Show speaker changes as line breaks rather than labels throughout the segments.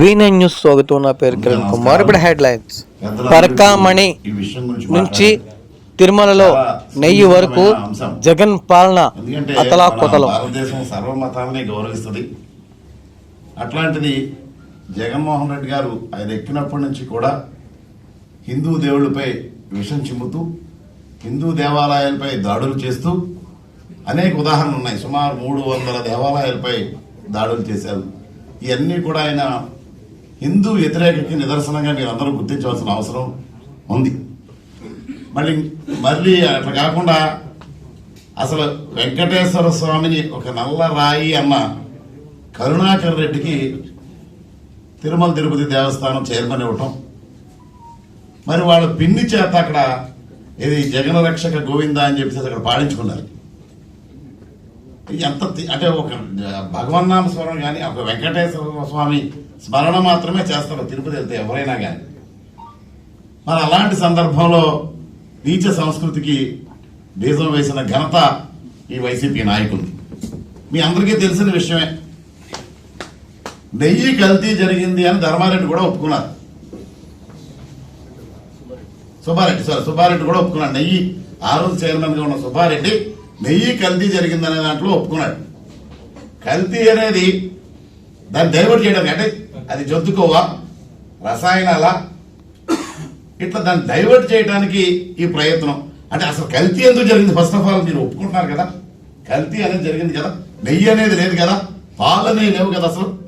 వీనై news స్వాగతం. నా పేరు కిరణ్ కుమార్. ఇప్పుడు హెడ్ లైన్స్ పరకామణి నుంచి. తిరుమలలో నెయ్యి వరకు. జగన్ పాలన అతలా కొతలం
భారతదేశం సర్వమతాలని గౌరవిస్తుంది. అట్లాంటిది జగన్మోహన్ రెడ్డి గారు ఆయన ఎక్కినప్పటి నుంచి కూడా హిందూ దేవుళ్ళపై విషం చిమ్ముతూ హిందూ దేవాలయాలపై దాడులు చేస్తూ అనేక ఉదాహరణలు ఉన్నాయి. సుమారు మూడు వందల దేవాలయాలపై దాడులు చేశారు. ఇవన్నీ కూడా ఆయన హిందూ వ్యతిరేకకి నిదర్శనంగా మీరు అందరూ గుర్తించవలసిన అవసరం ఉంది. మళ్ళీ మళ్ళీ అట్లా కాకుండా అసలు వెంకటేశ్వర స్వామిని ఒక నల్ల రాయి అన్న కరుణాకర్ రెడ్డికి తిరుమల తిరుపతి దేవస్థానం చైర్మన్ ఇవ్వటం మరి వాళ్ళ పిన్ని చేత అక్కడ ఇది జగన రక్షక గోవింద అని చెప్పేసి అక్కడ పాడించుకున్నారు ఎంత అంటే ఒక భగవన్నామ స్వరం కానీ ఒక వెంకటేశ్వర స్వామి స్మరణ మాత్రమే చేస్తారు తిరుపతి వెళ్తే ఎవరైనా కానీ మరి అలాంటి సందర్భంలో నీచ సంస్కృతికి బీజం వేసిన ఘనత ఈ వైసీపీ నాయకులు. మీ అందరికీ తెలిసిన విషయమే. నెయ్యి కల్తీ జరిగింది అని ధర్మారెడ్డి కూడా ఒప్పుకున్నారు. సుబ్బారెడ్డి సార్ సుబ్బారెడ్డి కూడా ఒప్పుకున్నాడు నెయ్యి ఆ రోజు చైర్మన్గా ఉన్న సుబ్బారెడ్డి నెయ్యి కల్తీ జరిగిందనే దాంట్లో ఒప్పుకున్నాడు. కల్తీ అనేది దాన్ని డైవర్ట్ చేయడం అంటే అది జంతుకోవా రసాయనాల ఇట్లా దాన్ని డైవర్ట్ చేయడానికి ఈ ప్రయత్నం. అంటే అసలు కల్తీ ఎందుకు జరిగింది? ఫస్ట్ ఆఫ్ ఆల్ మీరు ఒప్పుకుంటున్నారు కదా. కల్తీ అనేది జరిగింది కదా. నెయ్యి అనేది లేదు కదా. పాలు అనేవి లేవు కదా అసలు.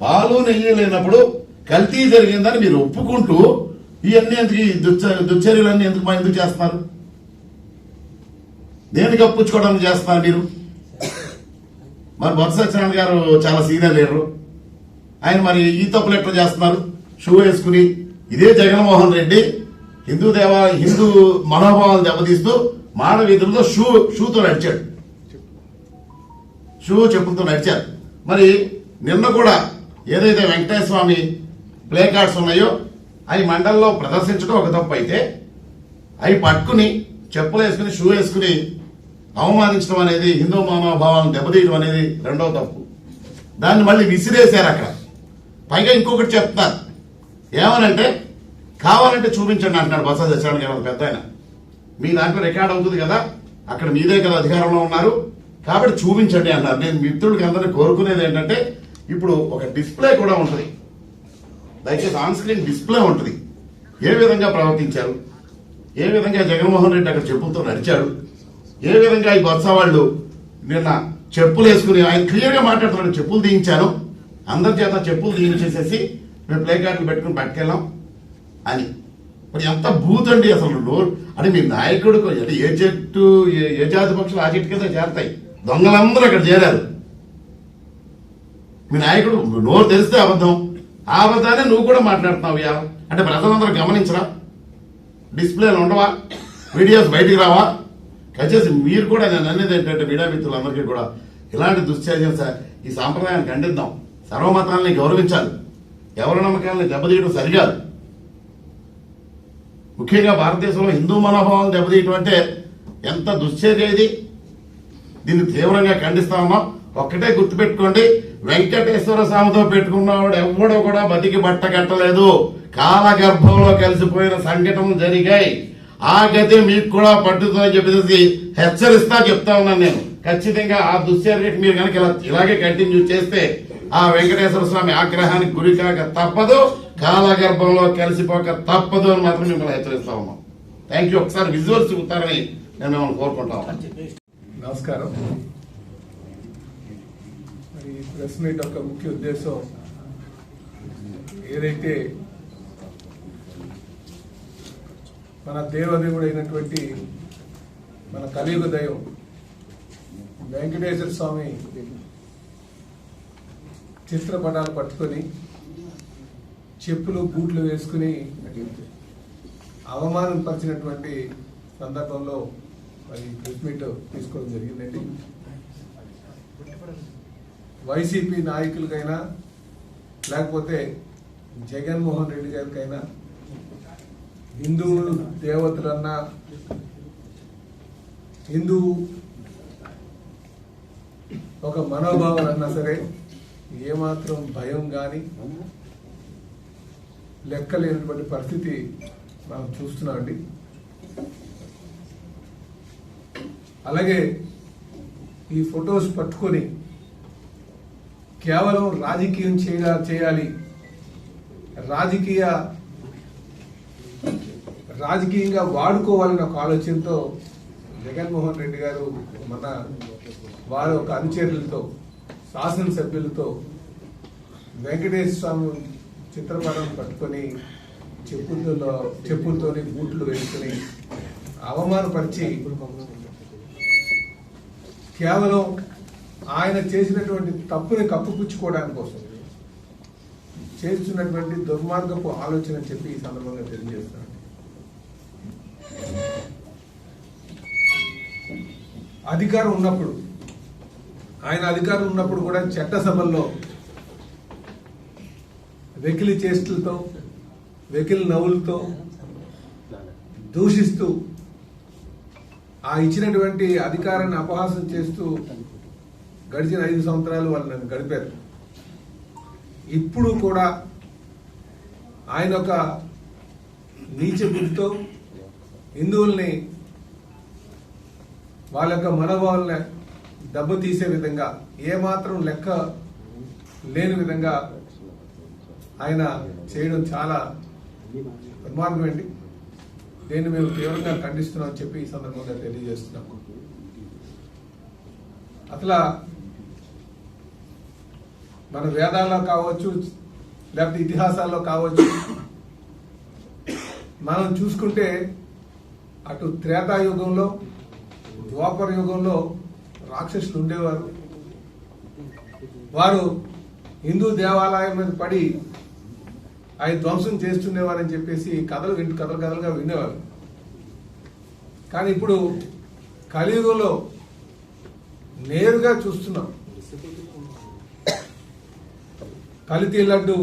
పాలు నెయ్యి లేనప్పుడు కల్తీ జరిగిందని మీరు ఒప్పుకుంటూ ఇవన్నీ ఎందుకు ఈ దుచ్చ దుశ్చర్యలన్నీ ఎందుకు మా ఎందుకు చేస్తున్నారు? దేనికి అప్పుచ్చుకోవడానికి చేస్తున్నారు మీరు? మరి బొత్స సత్యనారాయణ గారు చాలా సీనియర్ లీడరు. ఆయన మరి ఈ తప్పులు ఎట్లా చేస్తున్నారు? షూ వేసుకుని ఇదే జగన్మోహన్ రెడ్డి హిందూ దేవ హిందూ మనోభావాలు దెబ్బతీస్తూ మాడ వీధులతో షూ షూతో నడిచాడు. షూ చెప్పులతో నడిచారు. మరి నిన్న కూడా ఏదైతే వెంకటేశ్వర స్వామి ప్లే కార్డ్స్ ఉన్నాయో అవి మండల్లో ప్రదర్శించడం ఒక తప్పు అయితే అవి పట్టుకుని చెప్పులు వేసుకుని షూ వేసుకుని అవమానించడం అనేది హిందూ మానవభావాలను దెబ్బతీయడం అనేది రెండవ తప్పు. దాన్ని మళ్ళీ విసిరేశారు అక్కడ. పైగా ఇంకొకటి చెప్తున్నారు. ఏమనంటే కావాలంటే చూపించండి అంటున్నాడు బస సత్యనారాయణ గారు పెద్ద ఆయన. మీ దాంట్లో రికార్డ్ అవుతుంది కదా అక్కడ మీదే కదా అధికారంలో ఉన్నారు. కాబట్టి చూపించండి అన్నారు. నేను మిత్రుడికి అందరినీ కోరుకునేది ఏంటంటే ఇప్పుడు ఒక డిస్ప్లే కూడా ఉంటుంది. దయచేసి ఆన్ స్క్రీన్ డిస్ప్లే ఉంటుంది. ఏ విధంగా ప్రవర్తించారు? ఏ విధంగా జగన్మోహన్ రెడ్డి అక్కడ చెప్పులతో నడిచాడు ఏ విధంగా ఈ బొత్స వాళ్ళు నిన్న చెప్పులు వేసుకుని ఆయన క్లియర్గా మాట్లాడుతున్నాడు చెప్పులు తీయించాను. అందరి చేత చెప్పులు తీయించేసేసి మేము ప్లే కార్డులు పెట్టుకుని పట్టుకెళ్ళాం అని. మరి ఎంత బూత్ అండి అసలు నోరు అంటే మీ నాయకుడు అంటే ఏ చెట్టు ఏ- ఏ జాతి పక్షులు ఆ చెట్టు కింద చేరతాయి? దొంగలందరూ అక్కడ చేరారు. మీ నాయకుడు నోరు తెలిస్తే అబద్ధం. ఆ అబద్ధాన్ని నువ్వు కూడా మాట్లాడుతున్నావు యా అంటే ప్రజలందరూ గమనించరా? డిస్ప్లేలు ఉండవా? వీడియోస్ బయటికి రావా? దయచేసి మీరు కూడా నేను అనేది ఏంటంటే మీడియా మిత్రులందరికీ కూడా ఇలాంటి దుశ్చర్యం ఈ సాంప్రదాయాన్ని ఖండిద్దాం. సర్వమతాలని గౌరవించాలి. ఎవరి నమ్మకాలని దెబ్బతీయడం సరికాదు. ముఖ్యంగా భారతదేశంలో హిందూ మనోభావాలను దెబ్బతీయటం అంటే ఎంత దుశ్చర్య ఇది? దీన్ని తీవ్రంగా ఖండిస్తా ఉన్నాం. ఒక్కటే గుర్తుపెట్టుకోండి వెంకటేశ్వర స్వామితో పెట్టుకున్నవాడు ఎవడో కూడా బతికి బట్ట కట్టలేదు. కాలగర్భంలో కలిసిపోయిన సంఘటనలు జరిగాయి. ఆ గతి మీకు కూడా పట్టుతుందని చెప్పేసి హెచ్చరిస్తా చెప్తా ఉన్నాను నేను. ఖచ్చితంగా ఆ దుశ్చర్యకి మీరు కనుక ఇలా ఇలాగే కంటిన్యూ చేస్తే ఆ వెంకటేశ్వర స్వామి ఆగ్రహానికి గురి కాక తప్పదు కాలగర్భంలో కలిసిపోక తప్పదు అని మాత్రం మిమ్మల్ని హెచ్చరిస్తా ఉన్నాం థ్యాంక్ యూ ఒకసారి విజువల్స్ చూస్తారని నేను మిమ్మల్ని కోరుకుంటా
నమస్కారం. ప్రెస్ మీట్ యొక్క ముఖ్య ఉద్దేశం ఏదైతే మన దేవదేవుడు అయినటువంటి మన కలియుగ దైవం వెంకటేశ్వర స్వామి చిత్రపటాలు పట్టుకొని చెప్పులు బూట్లు వేసుకుని అవమానం పరిచినటువంటి సందర్భంలో మరి ప్రెస్ మీట్ తీసుకోవడం జరిగిందండి. వైసీపీ నాయకులకైనా లేకపోతే జగన్మోహన్ రెడ్డి గారికైనా హిందూ దేవతలన్నా హిందూ ఒక మనోభావం అన్నా సరే ఏమాత్రం భయం కానీ లెక్కలేనటువంటి పరిస్థితి మనం చూస్తున్నామండి అలాగే ఈ ఫొటోస్ పట్టుకొని కేవలం రాజకీయం చేయ చేయాలి. రాజకీయ రాజకీయంగా వాడుకోవాలన్న ఒక ఆలోచనతో జగన్మోహన్ రెడ్డి గారు మన వారి ఒక అనుచరులతో శాసనసభ్యులతో వెంకటేశ్వర స్వామి చిత్రపటం పట్టుకొని చెప్పులతో చెప్పులతోని బూట్లు వేసుకొని అవమానపరిచి కేవలం ఆయన చేసినటువంటి తప్పుని కప్పుపుచ్చుకోవడానికి కోసం చేస్తున్నటువంటి దుర్మార్గపు ఆలోచన చెప్పి ఈ సందర్భంగా తెలియజేస్తున్నాను. అధికారం ఉన్నప్పుడు ఆయన అధికారం ఉన్నప్పుడు కూడా చట్టసభల్లో వెకిలి చేష్టలతో వెకిలి నవ్వులతో దూషిస్తూ ఆ ఇచ్చినటువంటి అధికారాన్ని అపహాసం చేస్తూ గడిచిన ఐదు సంవత్సరాలు వాళ్ళు నన్ను గడిపారు. ఇప్పుడు కూడా ఆయన ఒక నీచ బుద్ధితో హిందువుల్ని వాళ్ళ యొక్క మనోభావాలని దెబ్బతీసే విధంగా ఏమాత్రం లెక్క లేని విధంగా ఆయన చేయడం చాలా దుర్మార్గమండి దీన్ని మేము తీవ్రంగా ఖండిస్తున్నామని చెప్పి ఈ సందర్భంగా తెలియజేస్తున్నాం. అసలు మన వేదాల్లో కావచ్చు లేకపోతే ఇతిహాసాల్లో కావచ్చు మనం చూసుకుంటే అటు త్రేతాయుగంలో ద్వాపర యుగంలో రాక్షసులు ఉండేవారు. వారు హిందూ దేవాలయం మీద పడి అవి ధ్వంసం చేస్తుండేవారని చెప్పేసి కథలు వింటూ కథలు కథలుగా వినేవారు. కానీ ఇప్పుడు కలియుగంలో నేరుగా చూస్తున్నాం. కల్తీ లడ్డు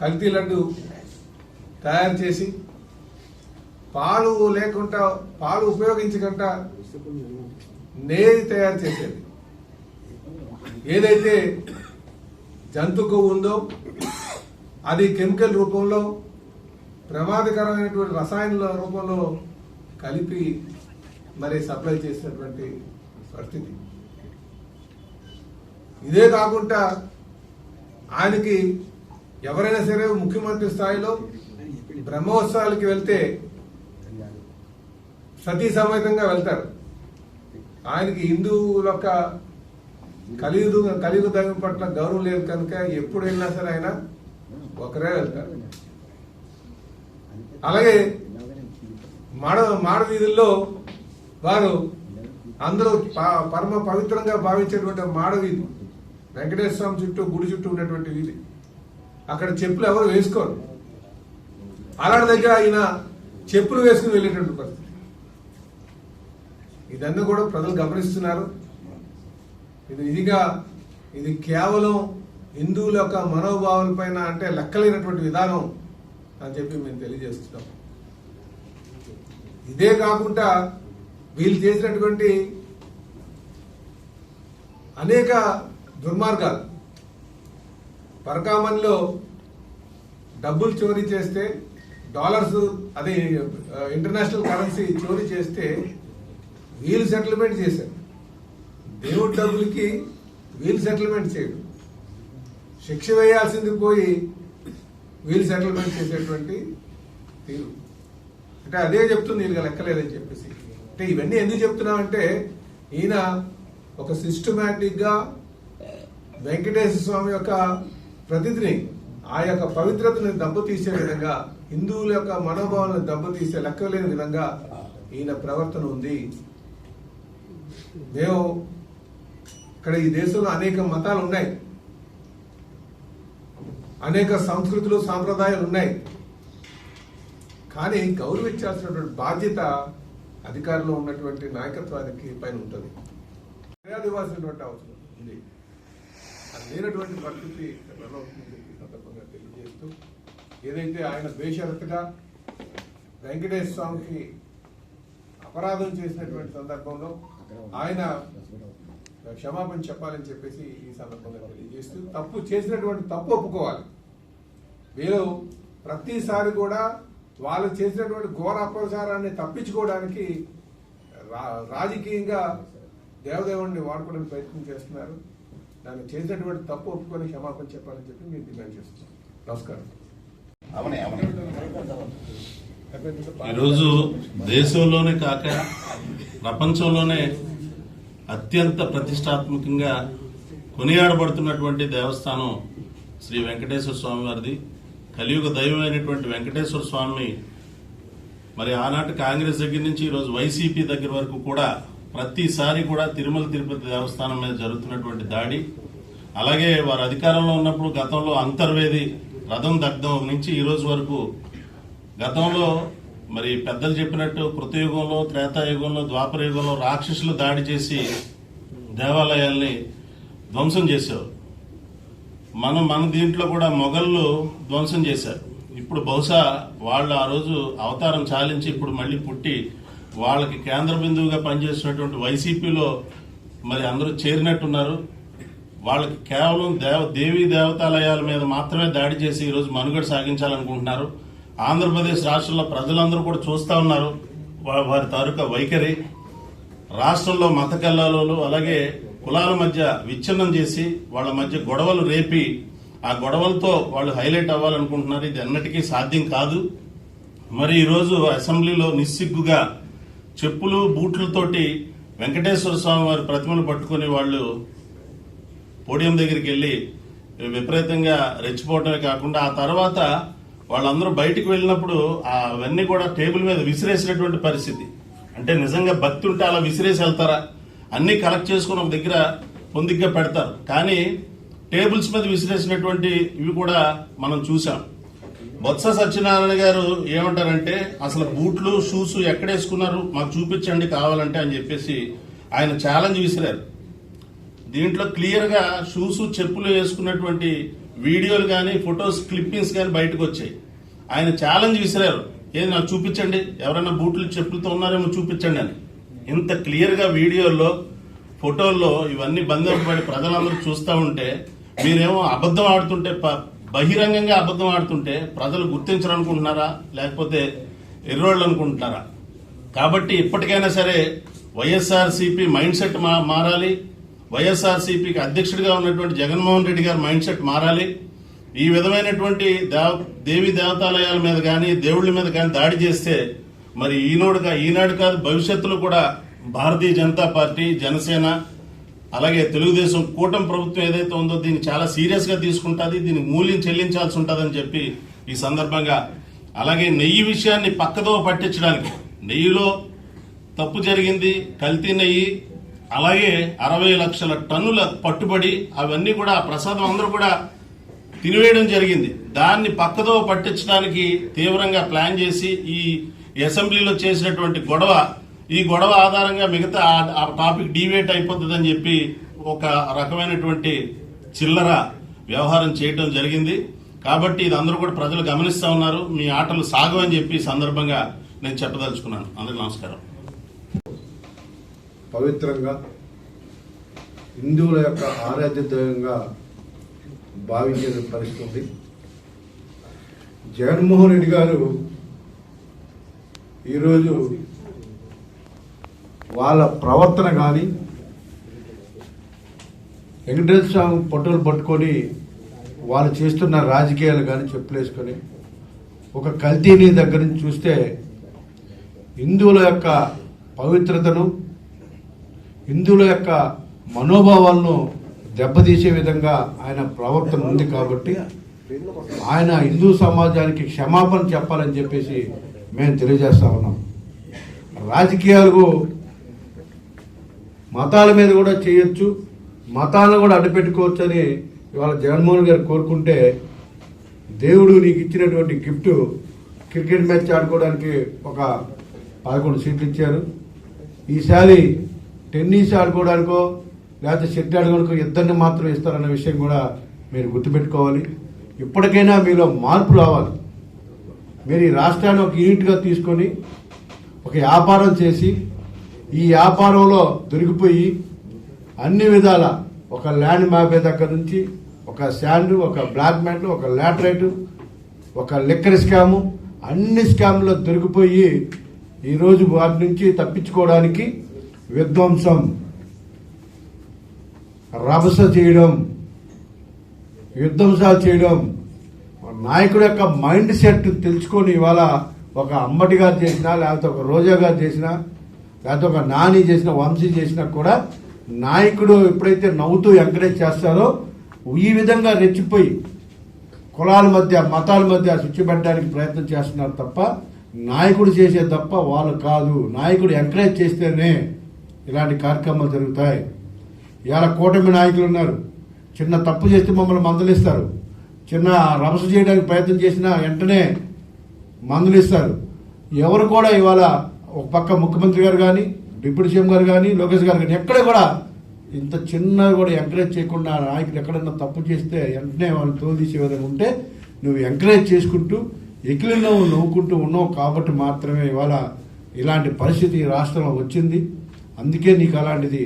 కల్తీ లడ్డు తయారు చేసి పాలు లేకుండా పాలు ఉపయోగించకుండా నేది తయారు చేసేది. ఏదైతే జంతు కొవ్వు ఉందో అది కెమికల్ రూపంలో ప్రమాదకరమైనటువంటి రసాయనాల రూపంలో కలిపి మరి సప్లై చేసినటువంటి పరిస్థితి. ఇదే కాకుండా ఆయనకి ఎవరైనా సరే ముఖ్యమంత్రి స్థాయిలో బ్రహ్మోత్సవాలకి వెళ్తే సతీ సమేతంగా వెళ్తారు. ఆయనకి హిందువుల యొక్క కలియుదు కలియుగ దైవం పట్ల గౌరవం లేదు కనుక ఎప్పుడు వెళ్ళినా సరే ఆయన ఒకరే వెళ్తారు. అలాగే మాడ మాడ వీధుల్లో వారు అందరూ ప- పరమ పవిత్రంగా భావించేటువంటి మాడ వీధి. వెంకటేశ్వర స్వామి చుట్టూ గుడి చుట్టూ ఉన్నటువంటి వీధి. అక్కడ చెప్పులు ఎవరు వేసుకోరు. అలాంటి దగ్గర ఆయన చెప్పులు వేసుకుని వెళ్ళేటువంటి పరిస్థితి. ఇదన్నీ కూడా ప్రజలు గమనిస్తున్నారు. ఇది ఇదిగా ఇది కేవలం హిందువుల యొక్క మనోభావాలపైన అంటే లెక్కలేనటువంటి విధానం అని చెప్పి మేము తెలియజేస్తున్నాం. ఇదే కాకుండా వీళ్ళు చేసినటువంటి అనేక దుర్మార్గాలు. పరకామన్లో డబ్బులు చోరీ చేస్తే డాలర్స్ అది ఇంటర్నేషనల్ కరెన్సీ చోరీ చేస్తే వీళ్ళు సెటిల్మెంట్ చేశారు. దేవుడి డబ్బులకి వీళ్ళు సెటిల్మెంట్ చేయడం. శిక్ష వేయాల్సింది పోయి వీళ్ళు సెటిల్మెంట్ చేసేటువంటి తీరు. అంటే అదే చెప్తుంది వీళ్ళకి లెక్కలేదని చెప్పేసి. అంటే ఇవన్నీ ఎందుకు చెప్తున్నామంటే ఈయన ఒక సిస్టమేటిక్గా వెంకటేశ్వర స్వామి యొక్క ప్రతిథిని ఆ యొక్క పవిత్రతని దెబ్బతీసే విధంగా హిందువుల యొక్క మనోభావాలను దెబ్బతీసే లెక్కలేని విధంగా ఈయన ప్రవర్తన ఉంది. మేము ఇక్కడ ఈ దేశంలో అనేక మతాలు ఉన్నాయి. అనేక సంస్కృతులు సాంప్రదాయాలు ఉన్నాయి. కానీ గౌరవించాల్సినటువంటి బాధ్యత అధికారంలో ఉన్నటువంటి నాయకత్వానికి పైన ఉంటుంది. మర్యాదివ్వాల్సినటువంటి అవసరం ఉంది. లేనటువంటి పరిస్థితి ఈ సందర్భంగా తెలియజేస్తూ ఏదైతే ఆయన బేషరతుగా వెంకటేశ్వర స్వామికి అపరాధం చేసినటువంటి సందర్భంలో ఆయన క్షమాపణ చెప్పాలని చెప్పేసి ఈ సందర్భంగా తెలియజేస్తూ తప్పు చేసినటువంటి తప్పు ఒప్పుకోవాలి. వీళ్ళు ప్రతిసారి కూడా వాళ్ళు చేసినటువంటి ఘోర అపచారాన్ని తప్పించుకోవడానికి రా- రాజకీయంగా దేవదేవుడిని వాడుకోవడానికి ప్రయత్నం చేస్తున్నారు. దాన్ని చేసినటువంటి తప్పు ఒప్పుకొని క్షమాపణ చెప్పాలని చెప్పి మేము డిమాండ్ చేస్తున్నాం నమస్కారం.
ఈరోజు దేశంలోనే కాక ప్రపంచంలోనే అత్యంత ప్రతిష్టాత్మకంగా కొనియాడబడుతున్నటువంటి దేవస్థానం శ్రీ వెంకటేశ్వర స్వామి వారిది. కలియుగ దైవమైనటువంటి వెంకటేశ్వర స్వామి మరి ఆనాటి కాంగ్రెస్ దగ్గర నుంచి ఈరోజు వైసీపీ దగ్గర వరకు కూడా ప్రతిసారి కూడా తిరుమల తిరుపతి దేవస్థానం మీద జరుగుతున్నటువంటి దాడి అలాగే వారు అధికారంలో ఉన్నప్పుడు గతంలో అంతర్వేది రథం దగ్ధం నుంచి ఈరోజు వరకు గతంలో మరి పెద్దలు చెప్పినట్టు కృతయుగంలో త్రేతాయుగంలో ద్వాపరయుగంలో రాక్షసులు దాడి చేసి దేవాలయాల్ని ధ్వంసం చేశారు. మనం మన దీంట్లో కూడా మొఘళ్ళు ధ్వంసం చేశారు. ఇప్పుడు బహుశా వాళ్ళు ఆ రోజు అవతారం చాలించి ఇప్పుడు మళ్ళీ పుట్టి వాళ్ళకి కేంద్ర బిందువుగా పనిచేస్తున్నటువంటి వైసీపీలో మరి అందరూ చేరినట్టున్నారు. వాళ్ళకి కేవలం దేవ దేవీ దేవతాలయాల మీద మాత్రమే దాడి చేసి ఈరోజు మనుగడ సాగించాలనుకుంటున్నారు. ఆంధ్రప్రదేశ్ రాష్ట్రంలో ప్రజలందరూ కూడా చూస్తా ఉన్నారు వారి తాలూకా వైఖరి. రాష్ట్రంలో మత కల్లాలు అలాగే కులాల మధ్య విచ్ఛిన్నం చేసి వాళ్ళ మధ్య గొడవలు రేపి ఆ గొడవలతో వాళ్ళు హైలైట్ అవ్వాలనుకుంటున్నారు. ఇది ఎన్నటికీ సాధ్యం కాదు. మరి ఈరోజు అసెంబ్లీలో నిస్సిగ్గుగా చెప్పులు బూట్లతోటి వెంకటేశ్వర స్వామి వారి ప్రతిమను పట్టుకుని వాళ్ళు పోడియం దగ్గరికి వెళ్ళి విపరీతంగా రెచ్చిపోవటమే కాకుండా ఆ తర్వాత వాళ్ళందరూ బయటికి వెళ్ళినప్పుడు అవన్నీ కూడా టేబుల్ మీద విసిరేసినటువంటి పరిస్థితి. అంటే నిజంగా భక్తి ఉంటే అలా విసిరేసి వెళ్తారా? అన్నీ కలెక్ట్ చేసుకుని ఒక దగ్గర పొందిగ్గా పెడతారు. కానీ టేబుల్స్ మీద విసిరేసినటువంటి ఇవి కూడా మనం చూసాం బొత్స సత్యనారాయణ గారు ఏమంటారంటే అసలు బూట్లు షూస్ ఎక్కడేసుకున్నారు? మాకు చూపించండి కావాలంటే అని చెప్పేసి ఆయన ఛాలెంజ్ విసిరారు. దీంట్లో క్లియర్గా షూస్ చెప్పులు వేసుకున్నటువంటి వీడియోలు కానీ ఫొటోస్ క్లిప్పింగ్స్ కానీ బయటకు వచ్చాయి. ఆయన ఛాలెంజ్ విసిరారు. ఏది నాకు చూపించండి. ఎవరైనా బూట్లు చెప్పులతో ఉన్నారేమో చూపించండి అని. ఇంత క్లియర్గా వీడియోల్లో ఫోటోల్లో ఇవన్నీ బంధపడి ప్రజలందరూ చూస్తూ ఉంటే మీరేమో అబద్ధం ఆడుతుంటే బహిరంగంగా అబద్ధం ఆడుతుంటే ప్రజలు గుర్తించరనుకుంటున్నారా? లేకపోతే ఎర్రోళ్ళు అనుకుంటున్నారా కాబట్టి ఇప్పటికైనా సరే వైఎస్ఆర్సీపీ మైండ్ సెట్ మా- మారాలి. వైఎస్ఆర్సీపీకి అధ్యక్షుడిగా ఉన్నటువంటి జగన్మోహన్ రెడ్డి గారి మైండ్ సెట్ మారాలి. ఈ విధమైనటువంటి దేవ దేవి దేవతాలయాల మీద కానీ దేవుళ్ళ మీద కానీ దాడి చేస్తే మరి ఈనాడు ఈనాడు కాదు భవిష్యత్తులో కూడా భారతీయ జనతా పార్టీ జనసేన అలాగే తెలుగుదేశం కూటమి ప్రభుత్వం ఏదైతే ఉందో దీన్ని చాలా సీరియస్గా తీసుకుంటుంది దీనికి మూల్యం చెల్లించాల్సి ఉంటుందని చెప్పి ఈ సందర్భంగా అలాగే నెయ్యి విషయాన్ని పక్కదో పట్టించడానికి నెయ్యిలో తప్పు జరిగింది కల్తీ నెయ్యి అలాగే అరవై లక్షల టన్నుల పట్టుబడి అవన్నీ కూడా ఆ ప్రసాదం అందరూ కూడా తినివేయడం జరిగింది. దాన్ని పక్కదో పట్టించడానికి తీవ్రంగా ప్లాన్ చేసి ఈ అసెంబ్లీలో చేసినటువంటి గొడవ ఈ గొడవ ఆధారంగా మిగతా ఆ- ఆ టాపిక్ డివేట్ అయిపోతుందని చెప్పి ఒక రకమైనటువంటి చిల్లర వ్యవహారం చేయటం జరిగింది. కాబట్టి ఇది అందరూ కూడా ప్రజలు గమనిస్తా ఉన్నారు. మీ ఆటలు సాగవని చెప్పి సందర్భంగా నేను చెప్పదలుచుకున్నాను. అందరికి నమస్కారం.
పవిత్రంగా హిందువుల యొక్క ఆరాధ్య దైవంగా భావించే పరిస్థితి జగన్మోహన్ రెడ్డి గారు ఈరోజు వాళ్ళ ప్రవర్తన కానీ వెంకటేశ్వర స్వామి పట్టులు పట్టుకొని వాళ్ళు చేస్తున్న రాజకీయాలు కానీ చెప్పులేసుకొని ఒక కల్తీని దగ్గర నుంచి చూస్తే హిందువుల యొక్క పవిత్రతను హిందువుల యొక్క మనోభావాలను దెబ్బతీసే విధంగా ఆయన ప్రవర్తన ఉంది కాబట్టి ఆయన హిందూ సమాజానికి క్షమాపణ చెప్పాలని చెప్పేసి మేము తెలియజేస్తా ఉన్నాం. రాజకీయాలు మతాల మీద కూడా చేయొచ్చు. మతాలను కూడా అడ్డుపెట్టుకోవచ్చు అని ఇవాళ జగన్మోహన్ గారు కోరుకుంటే దేవుడు నీకు ఇచ్చినటువంటి గిఫ్ట్ క్రికెట్ మ్యాచ్ ఆడుకోవడానికి ఒక పదకొండు సీట్లు ఇచ్చారు. ఈసారి టెన్నిస్ ఆడుకోవడానికో లేకపోతే షెట్ ఆడుకోవడానికో ఇద్దరిని మాత్రం ఇస్తారన్న విషయం కూడా మీరు గుర్తుపెట్టుకోవాలి. ఇప్పటికైనా మీలో మార్పు రావాలి. మీరు ఈ రాష్ట్రాన్ని ఒక యూనిట్గా తీసుకొని ఒక వ్యాపారం చేసి ఈ వ్యాపారంలో దొరికిపోయి అన్ని విధాల ఒక ల్యాండ్ మ్యాపే దగ్గర నుంచి ఒక శాండ్ ఒక బ్లాక్ మ్యాట్ ఒక లాటరైట్ ఒక లిక్కర్ స్కాము అన్ని స్కామ్లో దొరికిపోయి ఈరోజు వాటి నుంచి తప్పించుకోవడానికి విధ్వంసం రభస చేయడం విధ్వంసాలు చేయడం నాయకుడు యొక్క మైండ్ సెట్ తెలుసుకొని ఇవాళ ఒక అమ్మటి గారు చేసినా లేకపోతే ఒక రోజా గారు చేసినా లేకపోతే ఒక నాని చేసిన వంశీ చేసినా కూడా నాయకుడు ఎప్పుడైతే నవ్వుతూ ఎంకరేజ్ చేస్తారో ఈ విధంగా రెచ్చిపోయి కులాల మధ్య మతాల మధ్య చుచ్చిపెట్టడానికి ప్రయత్నం చేస్తున్నారు తప్ప నాయకుడు చేసే తప్ప వాళ్ళు కాదు. నాయకుడు ఎంకరేజ్ చేస్తేనే ఇలాంటి కార్యక్రమాలు జరుగుతాయి. ఇవాళ కూటమి నాయకులు ఉన్నారు. చిన్న తప్పు చేస్తే మమ్మల్ని మందలిస్తారు చిన్న రభస చేయడానికి ప్రయత్నం చేసినా వెంటనే మందులు ఇస్తారు. ఎవరు కూడా ఇవాళ ఒక పక్క ముఖ్యమంత్రి గారు కానీ డిప్యూటీ సీఎం గారు కానీ లోకేష్ గారు కానీ ఎక్కడ కూడా ఇంత చిన్న కూడా ఎంకరేజ్ చేయకుండా నాయకులు ఎక్కడన్నా తప్పు చేస్తే వెంటనే వాళ్ళు తోదీసే విధంగా ఉంటే నువ్వు ఎంకరేజ్ చేసుకుంటూ ఎకిలి నవ్వుకుంటూ ఉన్నావు కాబట్టి మాత్రమే ఇవాళ ఇలాంటి పరిస్థితి రాష్ట్రంలో వచ్చింది. అందుకే నీకు అలాంటిది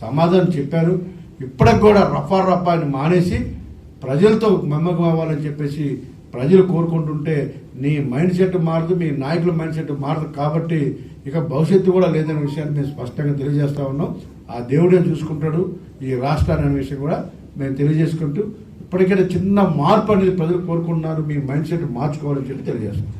సమాధానం చెప్పారు. ఇప్పటికి కూడా రఫా రఫా అని మానేసి ప్రజలతో మమ్మకం అవ్వాలని చెప్పేసి ప్రజలు కోరుకుంటుంటే నీ మైండ్ సెట్ మారదు మీ నాయకుల మైండ్ సెట్ మారదు కాబట్టి ఇక భవిష్యత్తు కూడా లేదనే విషయాన్ని మేము స్పష్టంగా తెలియజేస్తా ఉన్నాం. ఆ దేవుడే చూసుకుంటాడు ఈ రాష్ట్రాన్ని అనే విషయం కూడా మేము తెలియజేసుకుంటూ ఇప్పటికైనా చిన్న మార్పు అనేది ప్రజలు కోరుకుంటున్నారు మీ మైండ్ సెట్ మార్చుకోవాలని చెప్పి తెలియజేస్తాం.